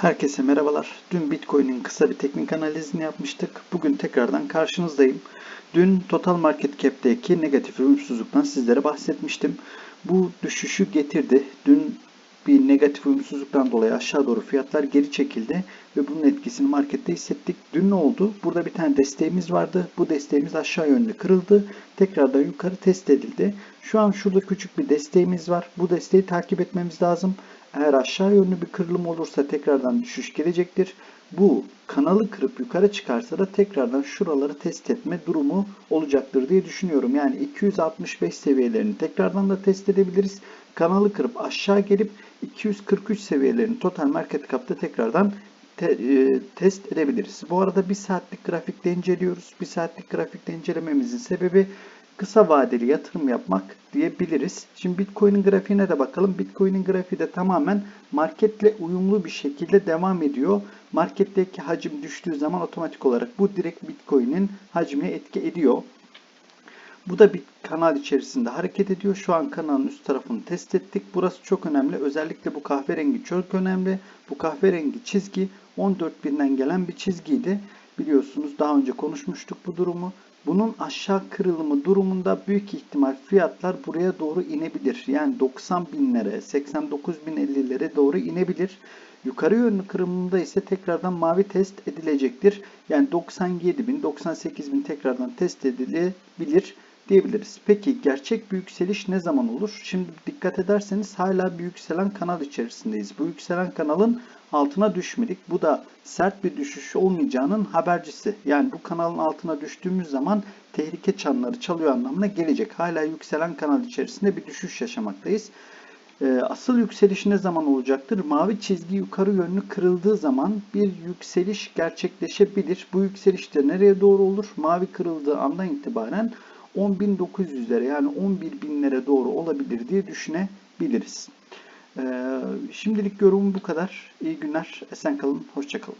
Herkese merhabalar. Dün Bitcoin'in kısa bir teknik analizini yapmıştık. Bugün tekrardan karşınızdayım. Dün Total Market Cap'teki negatif uyumsuzluktan sizlere bahsetmiştim. Bu düşüşü getirdi. Dün bir negatif uyumsuzluktan dolayı aşağı doğru fiyatlar geri çekildi ve bunun etkisini markette hissettik. Dün ne oldu? Burada bir tane desteğimiz vardı. Bu desteğimiz aşağı yönlü kırıldı. Tekrardan yukarı test edildi. Şu an şurada küçük bir desteğimiz var. Bu desteği takip etmemiz lazım. Eğer aşağı yönlü bir kırılım olursa tekrardan düşüş gelecektir. Bu kanalı kırıp yukarı çıkarsa da tekrardan şuraları test etme durumu olacaktır diye düşünüyorum. Yani 265 seviyelerini tekrardan da test edebiliriz. Kanalı kırıp aşağı gelip 243 seviyelerini total market cap'ta tekrardan te, e, test edebiliriz. Bu arada bir saatlik grafikte inceliyoruz. Bir saatlik grafikte incelememizin sebebi kısa vadeli yatırım yapmak diyebiliriz. Şimdi Bitcoin'in grafiğine de bakalım. Bitcoin'in grafiği de tamamen marketle uyumlu bir şekilde devam ediyor. Marketteki hacim düştüğü zaman otomatik olarak bu direkt Bitcoin'in hacmine etki ediyor. Bu da bir kanal içerisinde hareket ediyor. Şu an kanalın üst tarafını test ettik. Burası çok önemli. Özellikle bu kahverengi çok önemli. Bu kahverengi çizgi 14.000'den gelen bir çizgiydi. Biliyorsunuz daha önce konuşmuştuk bu durumu. Bunun aşağı kırılımı durumunda büyük ihtimal fiyatlar buraya doğru inebilir. Yani 90 binlere, 89 bin 50'lere doğru inebilir. Yukarı yönlü kırılımında ise tekrardan mavi test edilecektir. Yani 97 bin, 98 bin tekrardan test edilebilir diyebiliriz. Peki gerçek bir yükseliş ne zaman olur? Şimdi dikkat ederseniz hala bir yükselen kanal içerisindeyiz. Bu yükselen kanalın altına düşmedik. Bu da sert bir düşüş olmayacağının habercisi. Yani bu kanalın altına düştüğümüz zaman tehlike çanları çalıyor anlamına gelecek. Hala yükselen kanal içerisinde bir düşüş yaşamaktayız. Asıl yükseliş ne zaman olacaktır? Mavi çizgi yukarı yönlü kırıldığı zaman bir yükseliş gerçekleşebilir. Bu yükseliş de nereye doğru olur? Mavi kırıldığı andan itibaren 10.900'lere yani 11.000'lere doğru olabilir diye düşünebiliriz. Şimdilik yorumum bu kadar. İyi günler, esen kalın, hoşça kalın.